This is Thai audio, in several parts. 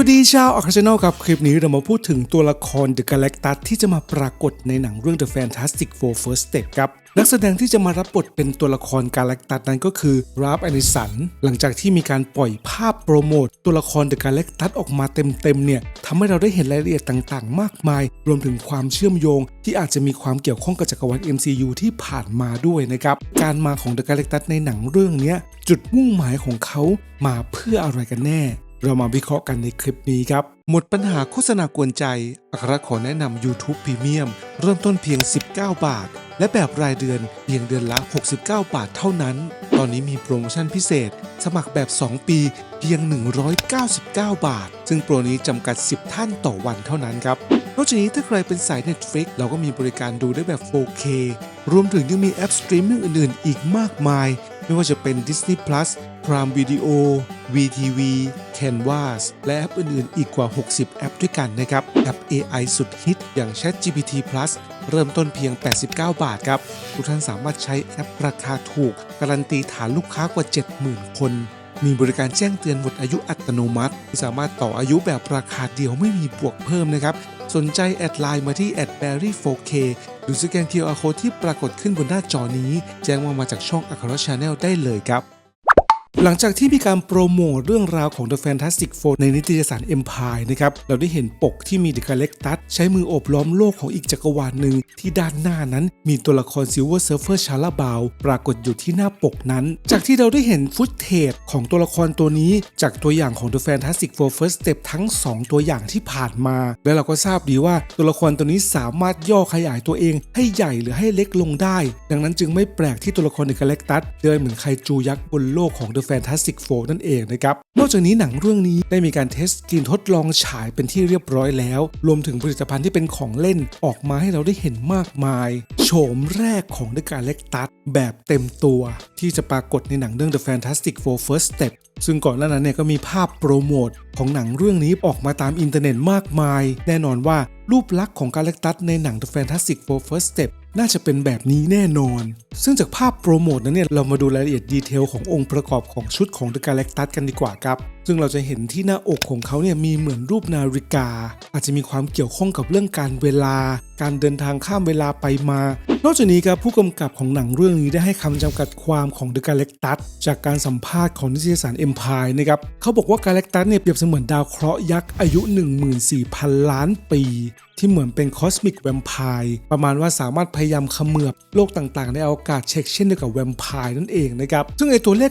วัสดีชาวอัคชแนลครับ คลิปนี้เรามาพูดถึงตัวละคร The Galactus ที่จะมาปรากฏในหนังเรื่อง The Fantastic Four First Step ครับนักแสดงที่จะมารับบทเป็นตัวละครกาแล็กตัสนั้นก็คือราฟแอนิสันหลังจากที่มีการปล่อยภาพโปรโมทตัวละคร The Galactus ออกมาเต็มๆเนี่ยทำให้เราได้เห็นรายละเอียดต่างๆ มากมาย รวมถึงความเชื่อมโยง ที่อาจจะมีความเกี่ยวข้องกับจักรวาล MCU ที่ผ่านมาด้วยนะครับการมาของ The Galactus ในหนังเรื่องนี้จุดมุ่งหมายของเขามาเพื่ออะไรกันแน่ เรามาวิเคราะห์กันในคลิปนี้ครับ หมดปัญหาโฆษณากวนใจ อัครขอแนะนำ YouTube Premium เริ่มต้นเพียง 19 บาท และแบบรายเดือนเพียงเดือนละ 69 บาทเท่านั้น ตอนนี้มีโปรโมชั่นพิเศษ สมัครแบบ 2 ปีเพียง 199 บาท ซึ่งโปรนี้จำกัด 10 ท่านต่อวันเท่านั้นครับ นอกจากนี้ถ้าใครเป็นสาย Netflix เราก็มีบริการดูได้แบบ 4K รวมถึงยังมีแอปสตรีมมิ่งอื่นๆ อีกมากมาย ไม่ว่าจะเป็น Disney Plus Prime Video VTV Canvas และแอปอื่นๆ อีกกว่า 60 แอปด้วยกันนะครับแอป AI สุดฮิตอย่าง ChatGPT Plus เริ่มต้นเพียง 89 บาทครับ ทุกท่านสามารถใช้แอปราคาถูก การันตีฐานลูกค้ากว่า 70,000 คน มีบริการแจ้งเตือนหมดอายุอัตโนมัติ สามารถต่ออายุแบบราคาเดียวไม่มีบวกเพิ่มนะครับ สนใจแอดไลน์มาที่ a d b e r r y 4K หรือสแกน QR Code ที่ปรากฏขึ้นบนหน้าจอนี้ แจ้งว่ามาจากช่องอัครชาแนลได้เลยครับ หลังจากที่มีการโปรโมทเรื่องราวของ The Fantastic Four ในนิตยสาร Empire นะครับ เราได้เห็นปกที่มี The Galactus ใช้มือโอบล้อมโลกของอีกจักรวาลหนึ่ง ที่ด้านหน้านั้นมีตัวละคร Silver Surfer ชาลาบาวปรากฏอยู่ที่หน้าปกนั้น จากที่เราได้เห็นฟุตเทจของตัวละครตัวนี้ จากตัวอย่างของ The Fantastic Four First Step ทั้ง 2 ตัวอย่างที่ผ่านมา และเราก็ทราบดีว่าตัวละครตัวนี้สามารถย่อขยายตัวเอง ให้ใหญ่หรือให้เล็กลงได้ ดังนั้นจึงไม่แปลกที่ตัวละครใน Galactus เดินเหมือนไคจูยักษ์บนโลกของ The Fantastic Four นั่นเองนะครับ นอกจากนี้หนังเรื่องนี้ได้มีการเทสกรีนทดลองฉายเป็นที่เรียบร้อยแล้ว รวมถึงผลิตภัณฑ์ที่เป็นของเล่นออกมาให้เราได้เห็นมากมาย โฉมแรกของ The Galactus แบบเต็มตัว ที่จะปรากฏในหนังเรื่อง The Fantastic Four First Step ซึ่งก่อนหน้านั้นเนี่ยก็มีภาพโปรโมทของหนังเรื่องนี้ออกมาตามอินเทอร์เน็ตมากมาย แน่นอนว่ารูปลักษณ์ของกาแล็กตัสในหนัง The Fantastic Four First Step น่าจะเป็นแบบนี้แน่นอน ซึ่งจากภาพโปรโมทนั้นเนี่ย เรามาดูรายละเอียดดีเทลขององค์ประกอบของชุดของ The Galactus กันดีกว่าครับ ซึ่งเราจะเห็นที่หน้าอกของเขาเนี่ยมีเหมือนรูปนาฬิกา อาจจะมีความเกี่ยวข้องกับเรื่องการเวลา การเดินทางข้ามเวลาไปมา นอกจากนี้ครับผู้กำกับของหนังเรื่องนี้ได้ให้คำจำกัดความของ The Galactus จากการสัมภาษณ์ของนิตยสาร Empire นะครับเขาบอกว่า Galactus เนี่ยเปรียบเสมือนดาวเคราะห์ยักษ์อายุ 14,000 ล้านปี ที่เหมือนเป็นคอสมิกแวมไพร์ประมาณว่าสามารถพยายามเขมือบโลกต่างๆ ในอวกาศเช็คเช่นเดียวกับแวมไพร์นั่นเองนะครับซึ่งไอตัวเลข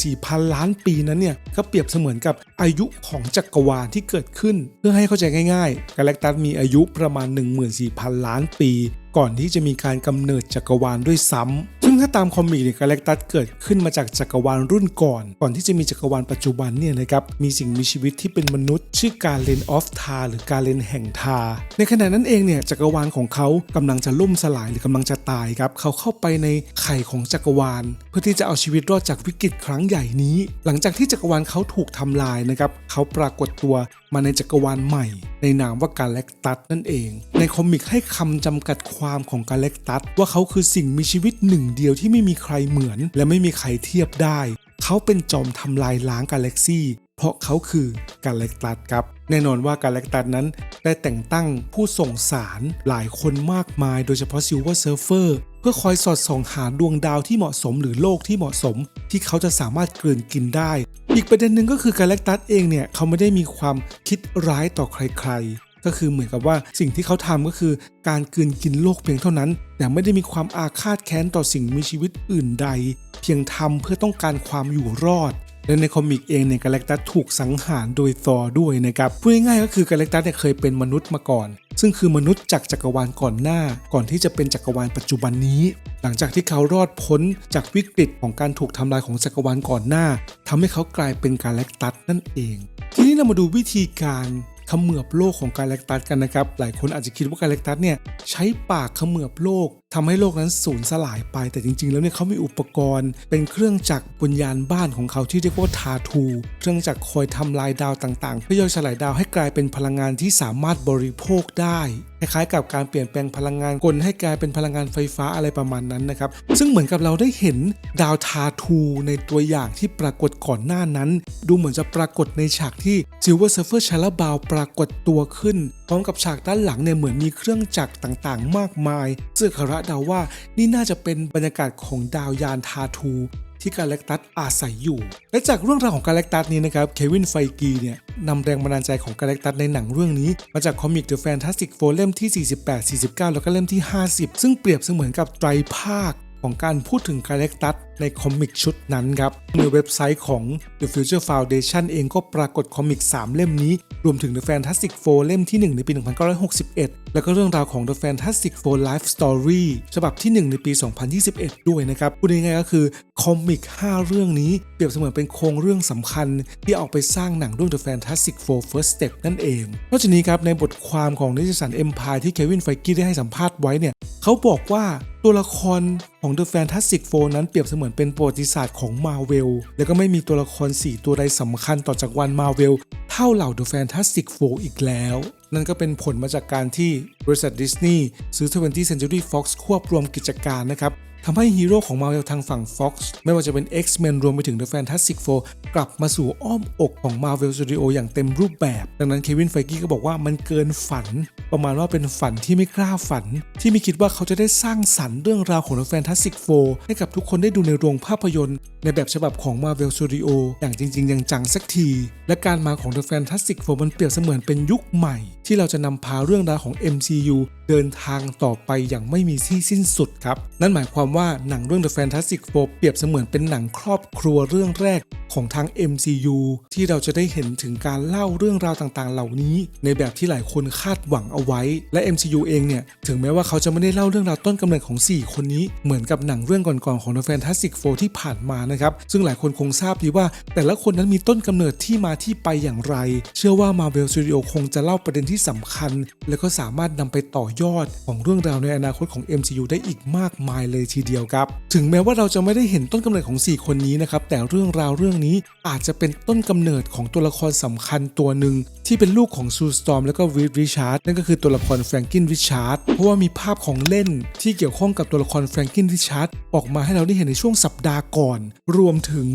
14,000 ล้านปีนั้นเนี่ยก็เปรียบเสมือนกับอายุของจักรวาลที่เกิดขึ้น เพื่อให้เข้าใจง่ายๆกาแล็กตัสมีอายุประมาณ 14,000 ล้านปี ก่อนที่จะมีการกำเนิดจักรวาลด้วยซ้ำซึ่งถ้าตามคอมิกเนี่ยกาแล็กตัสเกิดขึ้นมาจากจักรวาลรุ่นก่อน ก่อนที่จะมีจักรวาลปัจจุบันเนี่ยนะครับมีสิ่งมีชีวิตที่เป็นมนุษย์ ชื่อการเลนออฟทาหรือการเลนแห่งทา ในขณะนั้นเองเนี่ยจักรวาลของเขากำลังจะล่มสลายหรือกำลังจะตายครับเขาเข้าไปในไข่ของจักรวาล เพื่อที่จะเอาชีวิตรอดจากวิกฤตครั้งใหญ่นี้ หลังจากที่จักรวาลเขาถูกทำลายนะครับเขาปรากฏตัวมาในจักรวาลใหม่ ในนามว่ากาแล็กตัสนั่นเอง ในคอมิกให้คำจำกัดความความของกาแล็กตัสว่าเขาคือสิ่งมีชีวิตหนึ่งเดียวที่ไม่มีใครเหมือน และไม่มีใครเทียบได้ เขาเป็นจอมทำลายล้างกาแล็กซี่เพราะเขาคือกาแล็กตัสครับ แน่นอนว่ากาแล็กตัสนั้น ได้แต่งตั้งผู้ส่งสารหลายคนมากมาย โดยเฉพาะซิลเวอร์เซิร์ฟเฟอร์เพื่อคอยสอดส่องหาดวงดาวที่เหมาะสมหรือโลกที่เหมาะสม ที่เขาจะสามารถกลืนกินได้ อีกประเด็นหนึ่งก็คือกาแล็กตัสเองเนี่ย เขาไม่ได้มีความคิดร้ายต่อใครๆ ก็คือเหมือนกับว่าสิ่งที่เขาทำก็คือการกืนกินโลกเพียงเท่านั้น แต่ไม่ได้มีความอาฆาตแค้นต่อสิ่งมีชีวิตอื่นใด เพียงทำเพื่อต้องการความอยู่รอดและในคอมิกเองเนี่ยกาแล็กตัสถูกสังหารโดยซอด้วยนะครับพูดง่ายๆก็คือกาแล็กตัสเนี่ยเคยเป็นมนุษย์มาก่อน ซึ่งคือมนุษย์จากจักรวาลก่อนหน้า ก่อนที่จะเป็นจักรวาลปัจจุบันนี้ หลังจากที่เขารอดพ้นจากวิกฤตของการถูกทำลายของจักรวาลก่อนหน้าทำให้เขากลายเป็นกาแล็กตัสนั่นเอง ทีนี้เรามาดูวิธีการ ขมือบโลกของกาแล็กตัสกันนะครับ หลายคนอาจจะคิดว่ากาแล็กตัสเนี่ยใช้ปากขมือบโลก ทำให้โลกนั้นสูญสลายไป แต่จริง ๆ แล้วเนี่ยเขามีอุปกรณ์ เป็นเครื่องจักรบนยานบ้านของเขาที่เรียกว่าทาทู เครื่องจักรคอยทำลายดาวต่างๆ เพื่อย่อยสลายดาวให้กลายเป็นพลังงานที่สามารถบริโภคได้คล้ายๆกับการเปลี่ยนแปลงพลังงานกลให้กลายเป็นพลังงานไฟฟ้าอะไรประมาณนั้นนะครับ ซึ่งเหมือนกับเราได้เห็นดาวทาทูในตัวอย่างที่ปรากฏก่อนหน้านั้น ดูเหมือนจะปรากฏในฉากที่ซิลเวอร์เซฟเฟอร์ชาลาบาวปรากฏตัวขึ้น พร้อมกับฉากด้านหลังเนี่ยเหมือนมีเครื่องจักรต่างๆ มากมายซึ่งคาระเดาว่านี่น่าจะเป็นบรรยากาศของดาวยานทาทู ที่กาแล็กตัสอาศัยอยู่ และจากเรื่องราวของกาแล็กตัสนี้นะครับเควินไฟกีเนี่ยนำแรงบันดาลใจของกาแล็กตัสในหนังเรื่องนี้ มาจากคอมิก The Fantastic Four เล่มที่ 48 49 แล้วก็เล่มที่ 50 ซึ่งเปรียบเสมือนกับไตรภาคของการพูดถึงกาแล็กตัส ในคอมิกชุดนั้นครับในเว็บไซต์ของ The Future Foundation เองก็ปรากฏคอมิก 3 เล่มนี้ รวมถึง The Fantastic Four เล่มที่ 1 ในปี 1961 แล้วก็เรื่องราวของ The Fantastic Four Life Story ฉบับที่ 1 ในปี 2021 ด้วยนะครับพูดง่ายๆก็คือคอมิก 5 เรื่องนี้เปรียบเสมือนเป็นโครงเรื่องสำคัญ ที่เอาไปสร้างหนังเรื่อง The Fantastic Four First Step นั่นเองนอกจากนี้ครับในบทความของนิตยสาร Empire ที่เควินไฟกี้ได้ให้สัมภาษณ์ไว้เนี่ยเขาบอกว่าตัวละครของ The Fantastic Four นั้นเปรียบเสมือนเป็นประวัติศาสตร์ของมาเวลแล้วก็ไม่มีตัวละคร 4 ตัวใดสำคัญต่อจากวันมาเวลเท่าเหล่า The Fantastic Four อีกแล้ว นั่นก็เป็นผลมาจากการที่บริษัทดิสนีย์ซื้อ 20th Century Fox ควบรวมกิจการนะครับ ทำให้ฮีโร่ของ Marvel ทางฝั่ง Fox ไม่ว่าจะเป็น X-Men รวมไปถึง The Fantastic Four กลับมาสู่อ้อมอกของ Marvel Studio อย่างเต็มรูปแบบ ดังนั้นเควินไฟกี้ก็บอกว่ามันเกินฝัน ประมาณว่าเป็นฝันที่ไม่กล้าฝัน ที่ไม่คิดว่าเขาจะได้สร้างสรรค์เรื่องราวของ The Fantastic Four ให้กับทุกคนได้ดูในโรงภาพยนตร์ ในแบบฉบับของ Marvel Studio อย่างจริงๆอย่างจังสักที และการมาของ The Fantastic Four มันเปรียบเสมือนเป็นยุคใหม่ ที่เราจะนำพาเรื่องราวของ MCU เดินทางต่อไปอย่างไม่มีที่สิ้นสุดครับ นั่นหมายความว่าหนังเรื่อง The Fantastic Four เปรียบเสมือนเป็นหนังครอบครัวเรื่องแรกของทาง MCU ที่เราจะได้เห็นถึงการเล่าเรื่องราวต่างๆ เหล่านี้ ในแบบที่หลายคนคาดหวังเอาไว้ และ MCU เองเนี่ยถึงแม้ว่าเขาจะไม่ได้เล่าเรื่องราวต้นกำเนิดของ 4 คนนี้เหมือนกับหนังเรื่องก่อนๆของ The Fantastic Four ที่ผ่านมานะครับซึ่งหลายคนคงทราบดีว่า แต่ละคนนั้นมีต้นกำเนิดที่มาที่ไปอย่างไร เชื่อว่า Marvel Studio คงจะเล่าประเด็นที่สำคัญ และก็สามารถนำไปต่อยอดของเรื่องราวในอนาคตของ MCU ได้อีกมากมายเลยทีเดียวครับ ถึงแม้ว่าเราจะไม่ได้เห็นต้นกำเนิดของ 4 คนนี้นะครับ แต่เรื่องราวเรื่องนี้อาจจะเป็นต้นกำเนิดของตัวละครสำคัญตัวหนึ่ง ที่เป็นลูกของซูสตอมและก็วิดริชาร์ดนั่นก็คือตัวละครแฟรงกินริชาร์ดเพราะว่ามีภาพของเล่นที่เกี่ยวข้องกับตัวละครแฟรงกินริชาร์ดออกมาให้เราได้เห็นในช่วงสัปดาห์ก่อน รวมถึง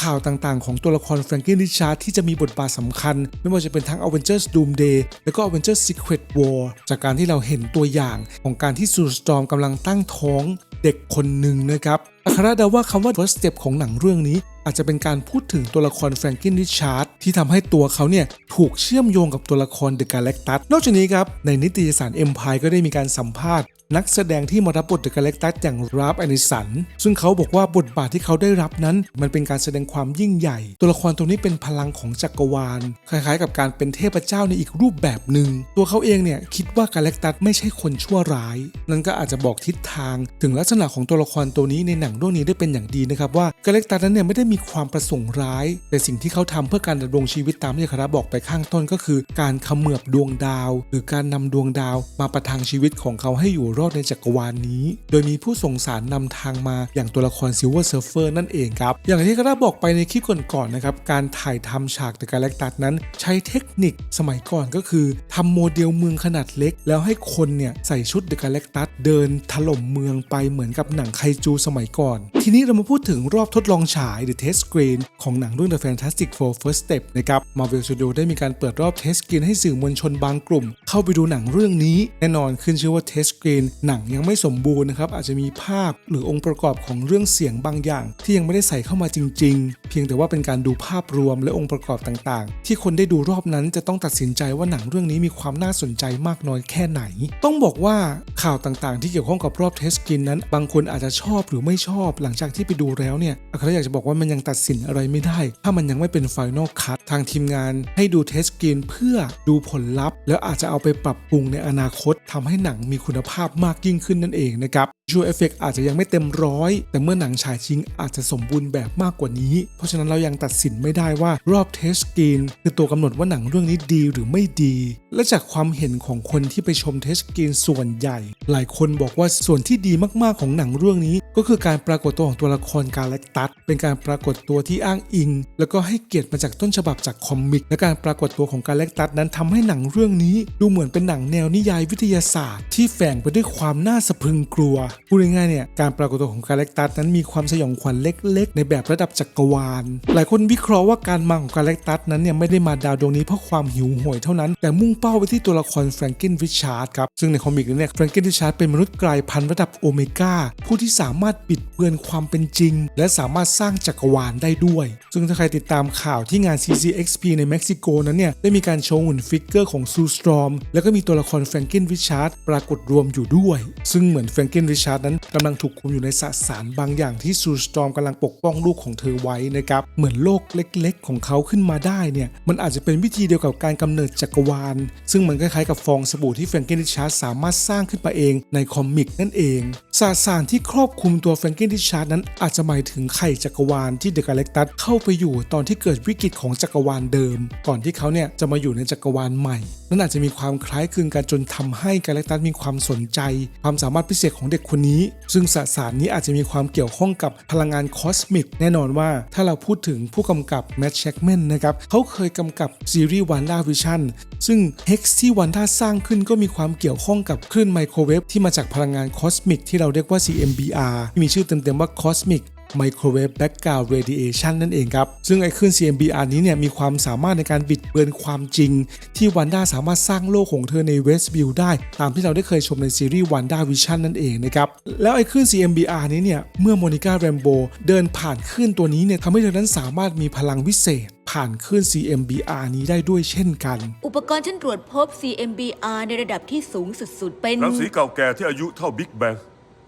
ข่าวต่างๆ ของตัวละครแฟรงกินริชาร์ดที่จะมีบทบาทสำคัญ ไม่ว่าจะเป็นทั้ง Avengers Doomsday แล้วก็ Avengers Secret War จากการที่เราเห็นตัวอย่างของการที่ซูสตอมกำลังตั้งท้องเด็กคนหนึ่งนะครับอัครเดาว่าคำว่า first step ของหนังเรื่องนี้ อาจจะเป็นการพูดถึงตัวละครแฟรงกินริชาร์ดที่ทำให้ตัวเขาเนี่ยถูกเชื่อมโยงกับตัวละครเดอะกาแล็กตัสนอกจากนี้ครับในนิตยสาร Empire ก็ได้มีการสัมภาษณ์ นักแสดงที่มารับบทเดอะกาแล็กตัสอย่างราฟแอนิสัน ซึ่งเขาบอกว่าบทบาทที่เขาได้รับนั้น มันเป็นการแสดงความยิ่งใหญ่ ตัวละครตัวนี้เป็นพลังของจักรวาล คล้ายๆ กับการเป็นเทพเจ้าในอีกรูปแบบหนึ่ง ตัวเขาเองเนี่ยคิดว่ากาแล็กตัสไม่ใช่คนชั่วร้าย นั่นก็อาจจะบอกทิศทาง ถึงลักษณะของตัวละครตัวนี้ในหนังเรื่องนี้ได้เป็นอย่างดีนะครับว่ากาแล็กตัสนั้นเนี่ยไม่ได้มีความประสงค์ร้าย แต่สิ่งที่เขาทำเพื่อการดำรงชีวิตตามที่คาราบอกไปข้างต้นก็คือ การขมือบดวงดาว หรือการนำดวงดาว มาประทังชีวิตของเขาให้อยู่รอดในจักรวาลนี้ โดยมีผู้ส่งสารนำทางมาอย่างตัวละครซิลเวอร์เซิร์ฟเฟอร์นั่นเองครับ อย่างที่คราบอกไปในคลิปก่อนๆนะครับ การถ่ายทำฉากเดอะกาแล็กตัสนั้น ใช้เทคนิคสมัยก่อนก็คือทำโมเดลเมืองขนาดเล็ก แล้วให้คนเนี่ยใส่ชุดเดอะกาแล็กตัสเดินถล่มเมืองไปเหมือนกับหนังไคจูสมัยก่อน ทีนี้เรามาพูดถึงรอบทดลองฉาย The Test Screen ของหนังเรื่อง The Fantastic Four First Step นะครับ Marvel Studio ได้มีการเปิดรอบ Test Screen ให้สื่อมวลชนบางกลุ่ม เข้าไปดูหนังเรื่องนี้แน่นอนขึ้นชื่อว่า Test นหนังยังไม่สมบูรณ์นะครับอาจจะมีภาพหรือองค์ประกอบของเรื่องเสียงบางอย่าง ที่ยังไม่ได้ใส่เข้ามาจริง ๆ พียงแต่ว่าเป็นการดูภาพรวมและองค์ประกอบต่างๆ ที่คนได้ดูรอบนั้นจะต้องตัดสินใจว่าหนังเรื่องนี้มีความน่าสนใจมากน้อยแค่ไหน ต้องบอกว่าข่าวต่างๆ ที่เกี่ยวข้องกับรอบ Test Screen นั้น บางคนอาจจะชอบหรือไม่ชอบ หลังจากที่ไปดูแล้วเนี่ยอาคาอยากจะบอกว่ามันยังตัดสินอะไรไม่ได้ ถ้ามันยังไม่เป็น Final Cut ทางทีมงาน ให้ดู Test Screen เพื่อดูผลลัพธ์ แล้วอาจจะเอาไปปรับปรุงในอนาคตทำให้หนังมีคุณภาพมากยิ่งขึ้นนั่นเองนะครับ ชูเอฟเฟกอาจจะยังไม่เต็มร้อย แต่เมื่อหนังฉายจริงอาจจะสมบูรณ์แบบมากกว่านี้ เพราะฉะนั้นเรายังตัดสินไม่ได้ว่ารอบเทสกรีนคือตัวกำหนดว่าหนังเรื่องนี้ดีหรือไม่ดี และจากความเห็นของคนที่ไปชมเทสกรีนส่วนใหญ่ หลายคนบอกว่าส่วนที่ดีมากๆของหนังเรื่องนี้ ก็คือการปรากฏตัวของตัวละครกาแล็กตัสเป็นการปรากฏตัวที่อ้างอิง แล้วก็ให้เกียรติมาจากต้นฉบับจากคอมิก และการปรากฏตัวของกาแล็กตัสนั้นทำให้หนังเรื่องนี้ ดูเหมือนเป็นหนังแนวนิยายวิทยาศาสตร์ ที่แฝงไปด้วยความน่าสะพรึงกลัวพูดง่ายๆเนี่ยการปรากฏตัวของกาแล็กตัสนั้นมีความสยองขวัญเล็ก ๆ ในแบบระดับจักรวาล หลายคนวิเคราะห์ว่าการมาของกาแล็กตัสนั้นเนี่ยไม่ได้มาดาวดวงนี้เพราะความหิวโหยเท่านั้น แต่มุ่งเป้าไปที่ตัวละครแฟรงกินริชาร์ดครับ ซึ่งในคอมิกนี้เนี่ยแฟรงกินริชาร์ดเป็นมนุษย์กลายพันธุ์ระดับโอเมก้าผู้ที่สามารถปิดเบือนความเป็นจริง และสามารถสร้างจักรวาลได้ด้วย ซึ่งถ้าใครติดตามข่าวที่งาน CCXP ในเม็กซิโกนั้นเนี่ยได้มีการโชว์หุ่นฟิกเกอร์ของซูสตรอมแล้วก็มีตัวละครแฟรงกินริชาร์ดปรากฏรวมอยู่ด้วย ซึ่งเหมือนแฟรงกินริชาร์ดนั้นกำลังถูกคุมอยู่ในสสารบางอย่างที่ซูสตรอมกำลังปกป้องลูกของเธอไว้นะครับ เหมือนโลกเล็กๆ ของเขาขึ้นมาได้เนี่ย มันอาจจะเป็นวิธีเดียวกับการกำเนิดจักรวาล ซึ่งมันคล้ายๆกับฟองสบู่ที่แฟรงกินริชาร์ดสามารถสร้างขึ้นมาเองในคอมิกนั่นเองสสารที่ครอบคลุมตัวแฟรงกินริชาร์ดนั้นอาจจะหมายถึงไข่จักรวาลที่เดอะกาแล็กตัสเข้าไปอยู่ตอนที่เกิดวิกฤตของจักรวาลเดิม ก่อนที่เขาเนี่ยจะมาอยู่ในจักรวาลใหม่นั่นอาจจะมีความคล้ายคลึงกันจนทำให้กาแล็กตัสมีความสนใจ ความสามารถพิเศษของเด็กคนนี้ ซึ่งสสารนี้อาจจะมีความเกี่ยวข้องกับพลังงานคอสมิกแน่นอนว่า ถ้าเราพูดถึงผู้กำกับแมทแชกแมนนะครับเขาเคยกำกับซีรีส์วันด้าวิชั่นซึ่งเฮกซ์ที่วันด้าสร้างขึ้นก็มีความเกี่ยวข้องกับคลื่นไมโครเวฟที่มาจากพลังงานคอสมิกที่เราเรียกว่า CMBR ที่มีชื่อเต็มๆว่า Cosmic Microwave Background Radiation นั่นเองครับ ซึ่งไอ้คลื่น CMBR นี้เนี่ยมีความสามารถในการบิดเบือนความจริง ที่วันด้าสามารถสร้างโลกของเธอในเวสต์วิวได้ ตามที่เราได้เคยชมในซีรีส์วันด้าวิชั่นนั่นเองนะครับ แล้วไอ้คลื่น CMBR นี้เนี่ยเมื่อโมนิก้าแรมโบเดินผ่านคลื่นตัวนี้เนี่ยทำให้เธอนั้นสามารถมีพลังวิเศษผ่านคลื่น CMBR นี้ได้ด้วยเช่นกัน อุปกรณ์ฉันตรวจพบ CMBR ในระดับที่สูงสุดๆเป็นรังสีเก่าแก่ที่อายุเท่าบิ๊กแบง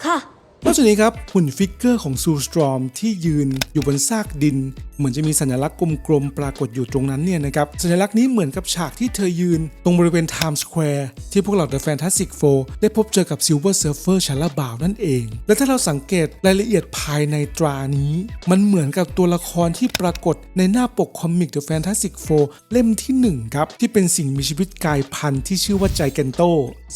ค่ะ นอกจากนี้ครับหุ่นฟิกเกอร์ของซูสตรอมที่ยืนอยู่บนซากดิน เหมือนจะมีสัญลักษณ์กลมๆปรากฏอยู่ตรงนั้นเนี่ยนะครับ สัญลักษณ์นี้เหมือนกับฉากที่เธอยืน ตรงบริเวณไทม์สแควร์ที่พวกเรา The Fantastic Four ได้พบเจอกับ Silver Surfer ชาลาบาวนั่นเอง และถ้าเราสังเกตรายละเอียดภายในตรานี้ มันเหมือนกับตัวละครที่ปรากฏในหน้าปกคอมิก The Fantastic Four เล่มที่1ครับที่เป็นสิ่งมีชีวิตกายพันธุ์ที่ชื่อว่าไจแกนโต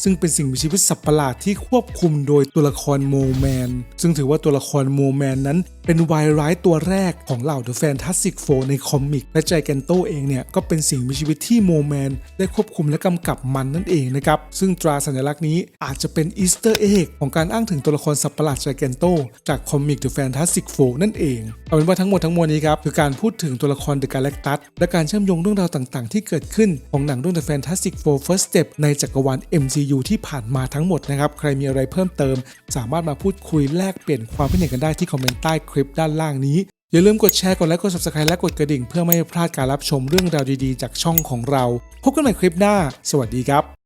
ซึ่งเป็นสิ่งมีชีวิตสัตว์ประหลาดที่ควบคุมโดยตัวละครโมแมนซึ่งถือว่าตัวละครโมแมนนั้นเป็นวายร้ายตัวแรกของเหล่า The Fantastic Four ในคอมิก และไจแกนโตเองเนี่ย ก็เป็นสิ่งมีชีวิตที่โมแมน ได้ควบคุมและกำกับมันนั่นเองนะครับ ซึ่งตราสัญลักษณ์นี้อาจจะเป็นอีสเตอร์เอ็กของการอ้างถึงตัวละครสัตว์ประหลาดไจแกนโตจากคอมิก The Fantastic Four นั่นเองเอาเป็นว่าทั้งหมดทั้งมวลนี้ครับคือการพูดถึงตัวละคร The Galactus และการเชื่อมโยงเรื่องราวต่างๆ ที่เกิดขึ้นของหนังเรื่อง The Fantastic Four First Step ในจักรวาล MCU ที่ผ่านมาทั้งหมดนะครับใครมีอะไรเพิ่มเติม สามารถมาพูดคุยแลกเปลี่ยนความคิดเห็นกันได้ที่คอมเมนต์ใต้คลิปด้านล่างนี้ อย่าลืมกดแชร์ กดไลค์กด subscribe และกดกระดิ่ง เพื่อไม่ให้พลาดการรับชมเรื่องราวดีๆ จากช่องของเรา พบกันใหม่คลิปหน้า สวัสดีครับ